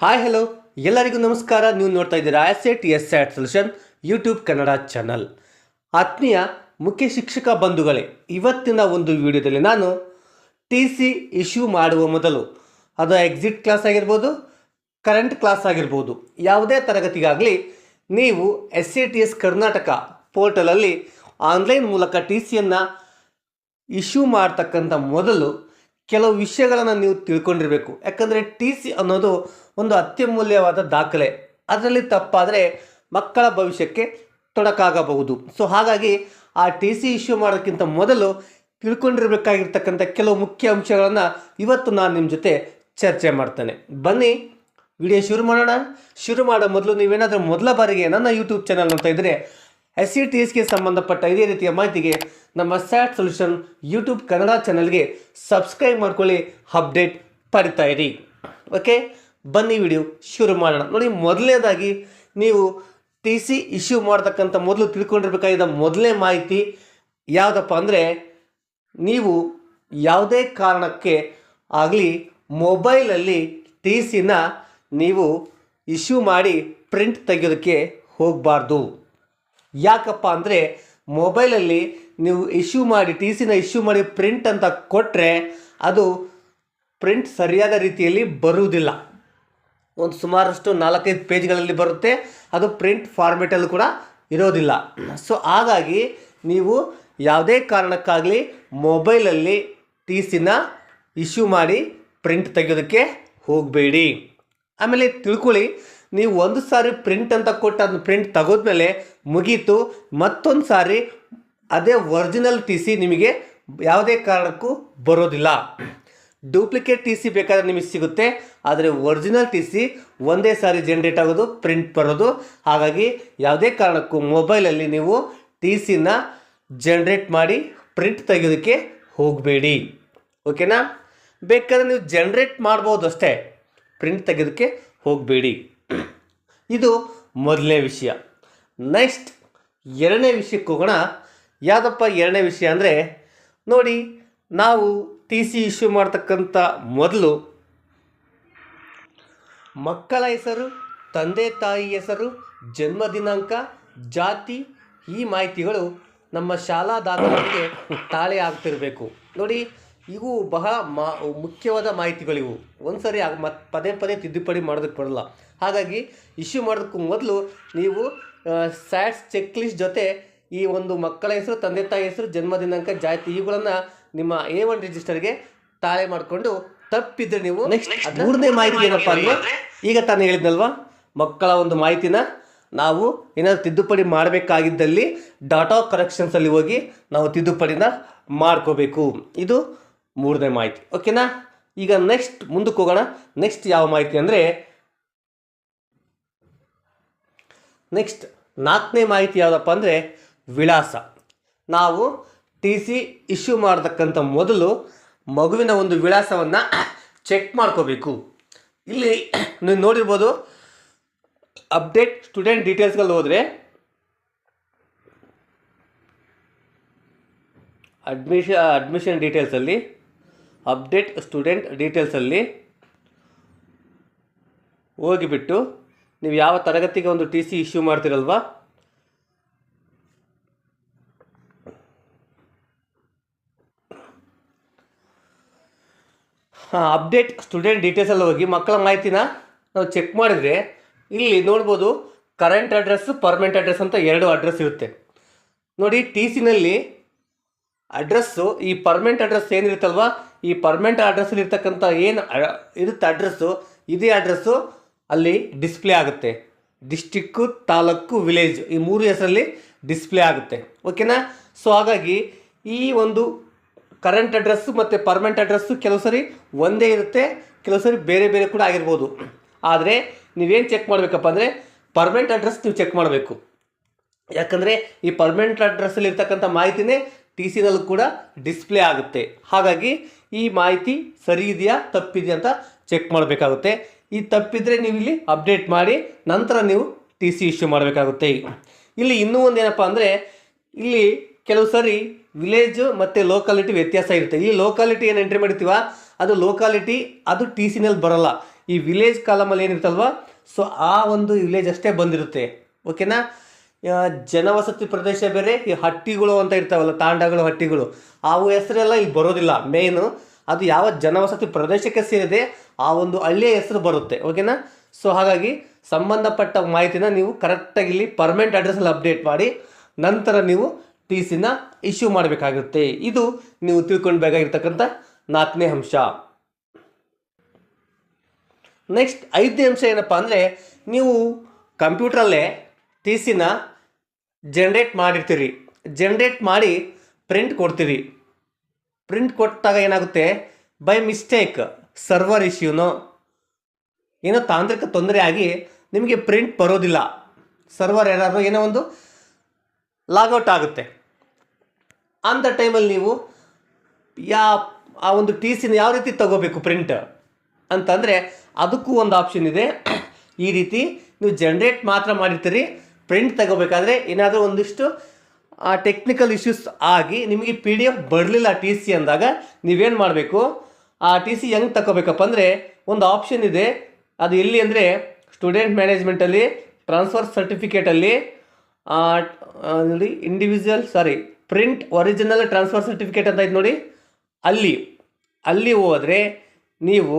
Hi hello ಎಲ್ಲರಿಗೂ ನಮಸ್ಕಾರ. ನೀವು ನೋಡ್ತಾ ಇದ್ದೀರಾ asset S at solution YouTube Kannada channel ಆತ್ಮೀಯ ಮುಖ್ಯ ಶಿಕ್ಷಕ ಬಂಧುಗಳೇ, ಇವತ್ತಿನ ಒಂದು ವಿಡಿಯೋದಲ್ಲಿ ನಾನು ಟಿ ಸಿ ಇಶ್ಯೂ ಮಾಡುವ ಮೊದಲು, ಅದು ಎಕ್ಸಿಟ್ ಕ್ಲಾಸ್ ಆಗಿರ್ಬೋದು ಕರೆಂಟ್ ಕ್ಲಾಸ್ ಆಗಿರ್ಬೋದು, ಯಾವುದೇ ತರಗತಿಗಾಗಲಿ ನೀವು S A T S Karnataka ಪೋರ್ಟಲಲ್ಲಿ online ಮೂಲಕ ಟಿ ಸಿಯನ್ನು ಇಶ್ಯೂ ಮಾಡ್ತಕ್ಕಂಥ ಮೊದಲು ಕೆಲವು ವಿಷಯಗಳನ್ನು ನೀವು ತಿಳ್ಕೊಂಡಿರಬೇಕು. ಯಾಕಂದರೆ ಟಿ ಸಿ ಅನ್ನೋದು ಒಂದು ಅತ್ಯಮೂಲ್ಯವಾದ ದಾಖಲೆ. ಅದರಲ್ಲಿ ತಪ್ಪಾದರೆ ಮಕ್ಕಳ ಭವಿಷ್ಯಕ್ಕೆ ತೊಡಕಾಗಬಹುದು. ಸೊ ಹಾಗಾಗಿ ಆ ಟಿ ಸಿ ಇಶ್ಯೂ ಮಾಡೋಕ್ಕಿಂತ ಮೊದಲು ತಿಳ್ಕೊಂಡಿರಬೇಕಾಗಿರ್ತಕ್ಕಂಥ ಕೆಲವು ಮುಖ್ಯ ಅಂಶಗಳನ್ನು ಇವತ್ತು ನಾನು ನಿಮ್ಮ ಜೊತೆ ಚರ್ಚೆ ಮಾಡ್ತೇನೆ. ಬನ್ನಿ, ವಿಡಿಯೋ ಶುರು ಮಾಡೋಣ. ಶುರು ಮಾಡೋ ಮೊದಲು ನೀವೇನಾದರೂ ಮೊದಲ ಬಾರಿಗೆ ನನ್ನ ಯೂಟ್ಯೂಬ್ ಚಾನಲ್ ನೋಡ್ತಾ ಇದ್ದರೆ ಎಸ್ ಸಿ ಟಿ ಎಸ್ಗೆ ಸಂಬಂಧಪಟ್ಟ ಇದೇ ರೀತಿಯ ಮಾಹಿತಿಗೆ ನಮ್ಮ ಸ್ಯಾಟ್ ಸೊಲ್ಯೂಷನ್ ಯೂಟ್ಯೂಬ್ ಕನ್ನಡ ಚಾನಲ್ಗೆ ಸಬ್ಸ್ಕ್ರೈಬ್ ಮಾಡ್ಕೊಳ್ಳಿ, ಅಪ್ಡೇಟ್ ಪಡಿತಾ ಇರಿ. ಓಕೆ ಬನ್ನಿ ವಿಡಿಯೋ ಶುರು ಮಾಡೋಣ. ನೋಡಿ, ಮೊದಲನೇದಾಗಿ ನೀವು ಟಿ ಸಿ ಇಶ್ಯೂ ಮಾಡ್ತಕ್ಕಂಥ ಮೊದಲು ತಿಳ್ಕೊಂಡಿರ್ಬೇಕಾಗಿದ್ದ ಮೊದಲನೇ ಮಾಹಿತಿ ಯಾವುದಪ್ಪ ಅಂದರೆ, ನೀವು ಯಾವುದೇ ಕಾರಣಕ್ಕೆ ಆಗಲಿ ಮೊಬೈಲಲ್ಲಿ ಟಿ ಸಿನ ನೀವು ಇಶ್ಯೂ ಮಾಡಿ ಪ್ರಿಂಟ್ ತೆಗೆಯೋದಕ್ಕೆ ಹೋಗಬಾರ್ದು. ಯಾಕಪ್ಪ ಅಂದರೆ ಮೊಬೈಲಲ್ಲಿ ನೀವು ಇಶ್ಯೂ ಮಾಡಿ ಟಿ ಸಿನ ಇಶ್ಯೂ ಮಾಡಿ ಪ್ರಿಂಟ್ ಅಂತ ಕೊಟ್ಟರೆ ಅದು ಪ್ರಿಂಟ್ ಸರಿಯಾದ ರೀತಿಯಲ್ಲಿ ಬರುವುದಿಲ್ಲ. ಒಂದು ಸುಮಾರಷ್ಟು ನಾಲ್ಕೈದು ಪೇಜ್ಗಳಲ್ಲಿ ಬರುತ್ತೆ, ಅದು ಪ್ರಿಂಟ್ ಫಾರ್ಮೇಟಲ್ಲೂ ಕೂಡ ಇರೋದಿಲ್ಲ. ಸೊ ಹಾಗಾಗಿ ನೀವು ಯಾವುದೇ ಕಾರಣಕ್ಕಾಗಲಿ ಮೊಬೈಲಲ್ಲಿ ಟಿ ಸಿನ ಇಶ್ಯೂ ಮಾಡಿ ಪ್ರಿಂಟ್ ತೆಗೆಯೋದಕ್ಕೆ ಹೋಗಬೇಡಿ. ಆಮೇಲೆ ತಿಳ್ಕೊಳ್ಳಿ ನೀವು ಒಂದು ಸಾರಿ ಪ್ರಿಂಟ್ ಅಂತ ಕೊಟ್ಟು ಅದನ್ನ ಪ್ರಿಂಟ್ ತೆಗೆದ್ಮೇಲೆ ಮುಗೀತು, ಮತ್ತೊಂದು ಸಾರಿ ಅದೇ ಒರಿಜಿನಲ್ ಟಿ ಸಿ ನಿಮಗೆ ಯಾವುದೇ ಕಾರಣಕ್ಕೂ ಬರೋದಿಲ್ಲ. ಡೂಪ್ಲಿಕೇಟ್ ಟಿ ಸಿ ಬೇಕಾದರೆ ನಿಮಗೆ ಸಿಗುತ್ತೆ, ಆದರೆ ಒರಿಜಿನಲ್ ಟಿ ಸಿ ಒಂದೇ ಸಾರಿ ಜನ್ರೇಟ್ ಆಗೋದು ಪ್ರಿಂಟ್ ಬರೋದು. ಹಾಗಾಗಿ ಯಾವುದೇ ಕಾರಣಕ್ಕೂ ಮೊಬೈಲಲ್ಲಿ ನೀವು ಟಿ ಸಿನ ಜನ್ರೇಟ್ ಮಾಡಿ ಪ್ರಿಂಟ್ ತೆಗೆಯೋದಕ್ಕೆ ಹೋಗಬೇಡಿ. ಓಕೆನಾ ಬೇಕಾದರೆ ನೀವು ಜನ್ರೇಟ್ ಮಾಡ್ಬೋದು ಅಷ್ಟೇ ಪ್ರಿಂಟ್ ತೆಗೆಯೋದಕ್ಕೆ ಹೋಗಬೇಡಿ. ಇದು ಮೊದಲನೇ ವಿಷಯ. ನೆಕ್ಸ್ಟ್ ಎರಡನೇ ವಿಷಯಕ್ಕೆ ಹೋಗೋಣ ಯಾವುದಪ್ಪ ಎರಡನೇ ವಿಷಯ ಅಂದರೆ, ನೋಡಿ, ನಾವು ಟಿ ಸಿ ಇಶ್ಯೂ ಮಾಡ್ತಕ್ಕಂಥ ಮೊದಲು ಮಕ್ಕಳ ಹೆಸರು, ತಂದೆ ತಾಯಿ ಹೆಸರು, ಜನ್ಮ ದಿನಾಂಕ, ಜಾತಿ ಈ ಮಾಹಿತಿಗಳು ನಮ್ಮ ಶಾಲಾ ದಾಖಲೆಗೆ ತಾಳೆ ಆಗ್ತಿರಬೇಕು. ನೋಡಿ ಇವು ಬಹಳ ಮಾ ಮುಖ್ಯವಾದ ಮಾಹಿತಿಗಳಿವು. ಒಂದು ಸರಿ ಮತ್ತು ಪದೇ ಪದೇ ತಿದ್ದುಪಡಿ ಮಾಡೋದಕ್ಕೆ ಬರಲ್ಲ. ಹಾಗಾಗಿ ಇಶ್ಯೂ ಮಾಡೋದಕ್ಕೂ ಮೊದಲು ನೀವು ಸ್ಯಾಟ್ಸ್ ಚೆಕ್ ಲಿಸ್ಟ್ ಜೊತೆ ಈ ಒಂದು ಮಕ್ಕಳ ಹೆಸರು ತಂದೆ ತಾಯಿ ಹೆಸರು ಜನ್ಮ ದಿನಾಂಕ ಜಾತಿ ಇವುಗಳನ್ನು ನಿಮ್ಮ ಎ ಒನ್ ರಿಜಿಸ್ಟರ್ಗೆ ತಾಳೆ ಮಾಡಿಕೊಂಡು ತಪ್ಪಿದ್ರೆ ನೀವು ನೆಕ್ಸ್ಟ್ ಮೂರನೇ ಮಾಹಿತಿ ಏನಪ್ಪ ಅಂದರೆ ಈಗ ತಾನು ಹೇಳಿದ್ನಲ್ವಾ? ಮಕ್ಕಳ ಒಂದು ಮಾಹಿತಿನ ನಾವು ಏನಾದರೂ ತಿದ್ದುಪಡಿ ಮಾಡಬೇಕಾಗಿದ್ದಲ್ಲಿ ಡಾಟಾ ಕರೆಕ್ಷನ್ಸಲ್ಲಿ ಹೋಗಿ ನಾವು ತಿದ್ದುಪಡಿನ ಮಾಡ್ಕೋಬೇಕು. ಇದು ಮೂರನೇ ಮಾಹಿತಿ. ಓಕೆನಾ ಈಗ ನೆಕ್ಸ್ಟ್ ಮುಂದಕ್ಕೆ ಹೋಗೋಣ. ನೆಕ್ಸ್ಟ್ ಯಾವ ಮಾಹಿತಿ ಅಂದರೆ ನೆಕ್ಸ್ಟ್ ನಾಲ್ಕನೇ ಮಾಹಿತಿ ಯಾವುದಪ್ಪ ಅಂದರೆ, ವಿಳಾಸ. ನಾವು ಟಿ ಸಿ ಇಶ್ಯೂ ಮಾಡತಕ್ಕಂಥ ಮೊದಲು ಮಗುವಿನ ಒಂದು ವಿಳಾಸವನ್ನು ಚೆಕ್ ಮಾಡ್ಕೋಬೇಕು. ಇಲ್ಲಿ ನೀವು ನೋಡಿರ್ಬೋದು ಅಪ್ಡೇಟ್ ಸ್ಟೂಡೆಂಟ್ ಡೀಟೇಲ್ಸ್ಗಳು ಹೋದರೆ ಅಡ್ಮಿಷ ಅಡ್ಮಿಷನ್ ಡೀಟೇಲ್ಸಲ್ಲಿ ಅಪ್ಡೇಟ್ ಸ್ಟೂಡೆಂಟ್ ಡೀಟೇಲ್ಸಲ್ಲಿ ಹೋಗಿಬಿಟ್ಟು ನೀವು ಯಾವ ತರಗತಿಗೆ ಒಂದು ಟಿ ಸಿ ಇಶ್ಯೂ ಮಾಡ್ತೀರಲ್ವಾ? ಹಾಂ, ಅಪ್ಡೇಟ್ ಸ್ಟೂಡೆಂಟ್ ಡೀಟೇಲ್ಸಲ್ಲಿ ಹೋಗಿ ಮಕ್ಕಳ ಮಾಹಿತಿನ ನಾವು ಚೆಕ್ ಮಾಡಿದರೆ ಇಲ್ಲಿ ನೋಡ್ಬೋದು ಕರೆಂಟ್ ಅಡ್ರೆಸ್ಸು ಪರ್ಮನೆಂಟ್ ಅಡ್ರೆಸ್ ಅಂತ ಎರಡು ಅಡ್ರೆಸ್ ಇರುತ್ತೆ. ನೋಡಿ, ಟಿ ಸಿನಲ್ಲಿ ಅಡ್ರೆಸ್ಸು ಈ ಪರ್ಮನೆಂಟ್ ಅಡ್ರೆಸ್ ಏನಿರುತ್ತಲ್ವ? ಈ ಪರ್ಮನೆಂಟ್ ಅಡ್ರೆಸ್ಸಲ್ಲಿ ಇರ್ತಕ್ಕಂಥ ಏನು ಇರುತ್ತೆ ಅಡ್ರೆಸ್ಸು ಇದೇ ಅಡ್ರೆಸ್ಸು ಅಲ್ಲಿ ಡಿಸ್ಪ್ಲೇ ಆಗುತ್ತೆ. ಡಿಸ್ಟಿಕ್ಕು ತಾಲೂಕು ವಿಲೇಜ್ ಈ ಮೂರು ಹೆಸರಲ್ಲಿ ಡಿಸ್ಪ್ಲೇ ಆಗುತ್ತೆ. ಓಕೆನಾ ಸೊ ಹಾಗಾಗಿ ಈ ಒಂದು ಕರೆಂಟ್ ಅಡ್ರೆಸ್ಸು ಮತ್ತು ಪರ್ಮನೆಂಟ್ ಅಡ್ರೆಸ್ಸು ಕೆಲವು ಸರಿ ಒಂದೇ ಇರುತ್ತೆ, ಕೆಲವು ಸರಿ ಬೇರೆ ಬೇರೆ ಕೂಡ ಆಗಿರ್ಬೋದು. ಆದರೆ ನೀವೇನು ಚೆಕ್ ಮಾಡಬೇಕಪ್ಪ ಅಂದರೆ ಪರ್ಮನೆಂಟ್ ಅಡ್ರೆಸ್ ನೀವು ಚೆಕ್ ಮಾಡಬೇಕು. ಯಾಕಂದರೆ ಈ ಪರ್ಮನೆಂಟ್ ಅಡ್ರೆಸ್ಸಲ್ಲಿ ಇರ್ತಕ್ಕಂಥ ಮಾಹಿತಿನೇ ಟಿ ಸಿನಲ್ಲೂ ಕೂಡ ಡಿಸ್ಪ್ಲೇ ಆಗುತ್ತೆ. ಹಾಗಾಗಿ ಈ ಮಾಹಿತಿ ಸರಿ ಇದೆಯಾ, ತಪ್ಪಿದೆಯಾ ಅಂತ ಚೆಕ್ ಮಾಡಬೇಕಾಗುತ್ತೆ. ಈ ತಪ್ಪಿದರೆ ನೀವು ಇಲ್ಲಿ ಅಪ್ಡೇಟ್ ಮಾಡಿ, ನಂತರ ನೀವು ಟಿ ಸಿ ಇಶ್ಯೂ ಮಾಡಬೇಕಾಗುತ್ತೆ. ಇಲ್ಲಿ ಇನ್ನೂ ಒಂದು ಏನಪ್ಪ ಅಂದರೆ, ಇಲ್ಲಿ ಕೆಲವು ಸರಿ ವಿಲೇಜು ಮತ್ತು ಲೋಕಾಲಿಟಿ ವ್ಯತ್ಯಾಸ ಇರುತ್ತೆ. ಈ ಲೋಕಾಲಿಟಿ ಏನು ಎಂಟ್ರಿ ಮಾಡಿರ್ತೀವ, ಅದು ಲೋಕಾಲಿಟಿ ಅದು ಟಿ ಸಿನಲ್ಲಿ ಬರೋಲ್ಲ. ಈ ವಿಲೇಜ್ ಕಾಲಮಲ್ಲಿ ಏನಿರುತ್ತಲ್ವ ಸೊ ಆ ಒಂದು ವಿಲೇಜ್ ಅಷ್ಟೇ ಬಂದಿರುತ್ತೆ. ಓಕೆನಾ ಜನವಸತಿ ಪ್ರದೇಶ ಬೇರೆ, ಈ ಹಟ್ಟಿಗಳು ಅಂತ ಇರ್ತಾವಲ್ಲ, ತಾಂಡಗಳು, ಹಟ್ಟಿಗಳು. ಅವು ಹೆಸರೆಲ್ಲ ಇಲ್ಲಿ ಬರೋದಿಲ್ಲ. ಮೇನು ಅದು ಯಾವ ಜನವಸತಿ ಪ್ರದೇಶಕ್ಕೆ ಸೇರಿದೆ, ಆ ಒಂದು ಹಳ್ಳಿಯ ಹೆಸರು ಬರುತ್ತೆ. ಓಕೆನಾ ಸೊ ಹಾಗಾಗಿ ಸಂಬಂಧಪಟ್ಟ ಮಾಹಿತಿನ ನೀವು ಕರೆಕ್ಟಾಗಿ ಇಲ್ಲಿ ಪರ್ಮನೆಂಟ್ ಅಡ್ರೆಸ್ಸಲ್ಲಿ ಅಪ್ಡೇಟ್ ಮಾಡಿ, ನಂತರ ನೀವು ಟಿ ಸಿನ ಇಶ್ಯೂ ಮಾಡಬೇಕಾಗುತ್ತೆ. ಇದು ನೀವು ತಿಳ್ಕೊಳ್ಬೇಕಾಗಿರ್ತಕ್ಕಂಥ ನಾಲ್ಕನೇ ಅಂಶ. ನೆಕ್ಸ್ಟ್ ಐದನೇ ಅಂಶ ಏನಪ್ಪ ಅಂದರೆ, ನೀವು ಕಂಪ್ಯೂಟ್ರಲ್ಲೇ ಟಿ ಸಿನ ಜನ್ರೇಟ್ ಮಾಡಿರ್ತೀರಿ. ಜನ್ರೇಟ್ ಮಾಡಿ ಪ್ರಿಂಟ್ ಕೊಡ್ತೀರಿ. ಪ್ರಿಂಟ್ ಕೊಟ್ಟಾಗ ಏನಾಗುತ್ತೆ? ಬೈ ಮಿಸ್ಟೇಕ್ ಸರ್ವರ್ ಇಶ್ಯೂನೋ ಏನೋ ತಾಂತ್ರಿಕ ತೊಂದರೆ ಆಗಿ ನಿಮಗೆ ಪ್ರಿಂಟ್ ಬರೋದಿಲ್ಲ. ಸರ್ವರ್ ಏನಾದರೂ ಏನೋ ಒಂದು ಲಾಗೌಟ್ ಆಗುತ್ತೆ. ಅಂಥ ಟೈಮಲ್ಲಿ ನೀವು ಯಾ, ಆ ಒಂದು ಟಿ ಸಿನ ಯಾವ ರೀತಿ ತಗೋಬೇಕು ಪ್ರಿಂಟ್ ಅಂತಂದರೆ ಅದಕ್ಕೂ ಒಂದು ಆಪ್ಷನ್ ಇದೆ. ಈ ರೀತಿ ನೀವು ಜನ್ರೇಟ್ ಮಾತ್ರ ಮಾಡಿರ್ತೀರಿ. ಪ್ರಿಂಟ್ ತಗೋಬೇಕಾದ್ರೆ ಏನಾದರೂ ಒಂದಿಷ್ಟು ಟೆಕ್ನಿಕಲ್ ಇಶ್ಯೂಸ್ ಆಗಿ ನಿಮಗೆ ಪಿ ಡಿ ಎಫ್ ಬರಲಿಲ್ಲ ಟಿ ಸಿ ಅಂದಾಗ ನೀವೇನು ಮಾಡಬೇಕು? ಆ ಟಿ ಸಿ ಹೆಂಗೆ ತಗೋಬೇಕಪ್ಪ ಅಂದರೆ ಒಂದು ಆಪ್ಷನ್ ಇದೆ. ಅದು ಎಲ್ಲಿ ಅಂದರೆ ಸ್ಟೂಡೆಂಟ್ ಮ್ಯಾನೇಜ್ಮೆಂಟಲ್ಲಿ ಟ್ರಾನ್ಸ್ಫರ್ ಸರ್ಟಿಫಿಕೇಟಲ್ಲಿ ನೋಡಿ ಇಂಡಿವಿಜುವಲ್ ಸಾರಿ ಪ್ರಿಂಟ್ ಒರಿಜಿನಲ್ ಟ್ರಾನ್ಸ್ಫರ್ ಸರ್ಟಿಫಿಕೇಟ್ ಅಂತ ಇದೆ ನೋಡಿ. ಅಲ್ಲಿ ಅಲ್ಲಿ ಹೋದರೆ ನೀವು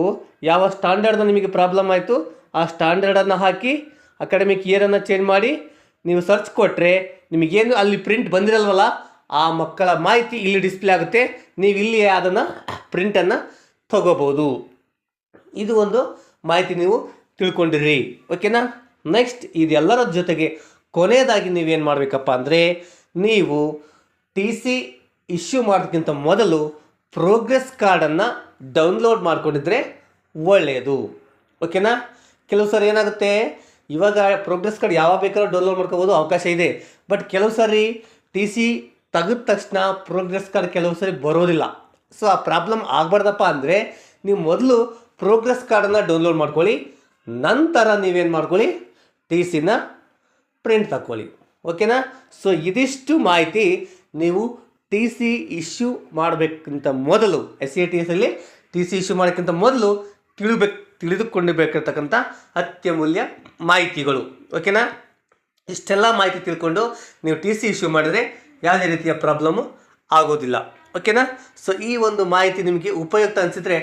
ಯಾವ ಸ್ಟ್ಯಾಂಡರ್ಡ್ನ ನಿಮಗೆ ಪ್ರಾಬ್ಲಮ್ ಆಯಿತು, ಆ ಸ್ಟ್ಯಾಂಡರ್ಡನ್ನು ಹಾಕಿ ಅಕಾಡೆಮಿಕ್ ಇಯರನ್ನು ಚೇಂಜ್ ಮಾಡಿ ನೀವು ಸರ್ಚ್ ಕೊಟ್ಟರೆ ನಿಮಗೇನು ಅಲ್ಲಿ ಪ್ರಿಂಟ್ ಬಂದಿರಲ್ವಲ್ಲ, ಆ ಮಕ್ಕಳ ಮಾಹಿತಿ ಇಲ್ಲಿ ಡಿಸ್ಪ್ಲೇ ಆಗುತ್ತೆ. ನೀವು ಇಲ್ಲಿ ಅದನ್ನು ಪ್ರಿಂಟನ್ನು ತಗೋಬೋದು. ಇದು ಒಂದು ಮಾಹಿತಿ ನೀವು ತಿಳ್ಕೊಂಡಿರಿ. ಓಕೆನಾ ನೆಕ್ಸ್ಟ್ ಇದೆಲ್ಲರ ಜೊತೆಗೆ ಕೊನೆಯದಾಗಿ ನೀವೇನು ಮಾಡಬೇಕಪ್ಪ ಅಂದರೆ, ನೀವು ಟಿ ಸಿ ಇಶ್ಯೂ ಮಾಡೋದಕ್ಕಿಂತ ಮೊದಲು ಪ್ರೋಗ್ರೆಸ್ ಕಾರ್ಡನ್ನು ಡೌನ್ಲೋಡ್ ಮಾಡಿಕೊಂಡಿದ್ರೆ ಒಳ್ಳೆಯದು ಓಕೆನಾ ಕೆಲವು ಸರಿ ಏನಾಗುತ್ತೆ? ಇವಾಗ ಪ್ರೋಗ್ರೆಸ್ ಕಾರ್ಡ್ ಯಾವಾಗ ಬೇಕಾದ್ರೂ ಡೌನ್ಲೋಡ್ ಮಾಡ್ಕೋಬೋದು, ಅವಕಾಶ ಇದೆ. ಬಟ್ ಕೆಲವು ಸಾರಿ ಟಿ ಸಿ ತೆಗೆದ ತಕ್ಷಣ ಪ್ರೋಗ್ರೆಸ್ ಕಾರ್ಡ್ ಕೆಲವು ಸಾರಿ ಬರೋದಿಲ್ಲ. ಸೊ ಆ ಪ್ರಾಬ್ಲಮ್ ಆಗಬಾರ್ದಪ್ಪ ಅಂದರೆ ನೀವು ಮೊದಲು ಪ್ರೋಗ್ರೆಸ್ ಕಾರ್ಡನ್ನು ಡೌನ್ಲೋಡ್ ಮಾಡ್ಕೊಳ್ಳಿ, ನಂತರ ನೀವೇನು ಮಾಡ್ಕೊಳ್ಳಿ ಟಿ ಸಿನ ಪ್ರಿಂಟ್ ತಗೊಳ್ಳಿ ಓಕೆನಾ ಸೊ ಇದಿಷ್ಟು ಮಾಹಿತಿ ನೀವು ಟಿ ಸಿ ಇಶ್ಯೂ ಮಾಡಬೇಕಂತ ಮೊದಲು ಎಸ್ ಸಿ ಟಿ ಎಸಲ್ಲಿ ಟಿ ಸಿ ಇಶ್ಯೂ ಮಾಡೋಕ್ಕಿಂತ ಮೊದಲು ತಿಳಿಬೇಕು. ತಿಳಿದುಕೊಂಡಿರ್ಬೇಕಿರ್ತಕ್ಕಂಥ ಅತ್ಯಮೂಲ್ಯ ಮಾಹಿತಿಗಳು. ಓಕೆನಾ ಇಷ್ಟೆಲ್ಲ ಮಾಹಿತಿ ತಿಳ್ಕೊಂಡು ನೀವು ಟಿ ಸಿ ಇಶ್ಯೂ ಮಾಡಿದರೆ ಯಾವುದೇ ರೀತಿಯ ಪ್ರಾಬ್ಲಮ್ಮು ಆಗೋದಿಲ್ಲ. ಓಕೆನಾ ಸೊ ಈ ಒಂದು ಮಾಹಿತಿ ನಿಮಗೆ ಉಪಯುಕ್ತ ಅನಿಸಿದರೆ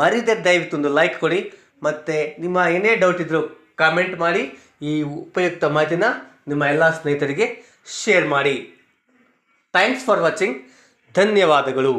ಮರಿದೆ ದಯವಿಟ್ಟು ಒಂದು ಲೈಕ್ ಕೊಡಿ. ಮತ್ತು ನಿಮ್ಮ ಏನೇ ಡೌಟ್ ಇದ್ದರೂ ಕಾಮೆಂಟ್ ಮಾಡಿ. ಈ ಉಪಯುಕ್ತ ಮಾಹಿತಿನ ನಿಮ್ಮ ಎಲ್ಲ ಸ್ನೇಹಿತರಿಗೆ ಶೇರ್ ಮಾಡಿ. ಥ್ಯಾಂಕ್ಸ್ ಫಾರ್ ವಾಚಿಂಗ್ ಧನ್ಯವಾದಗಳು.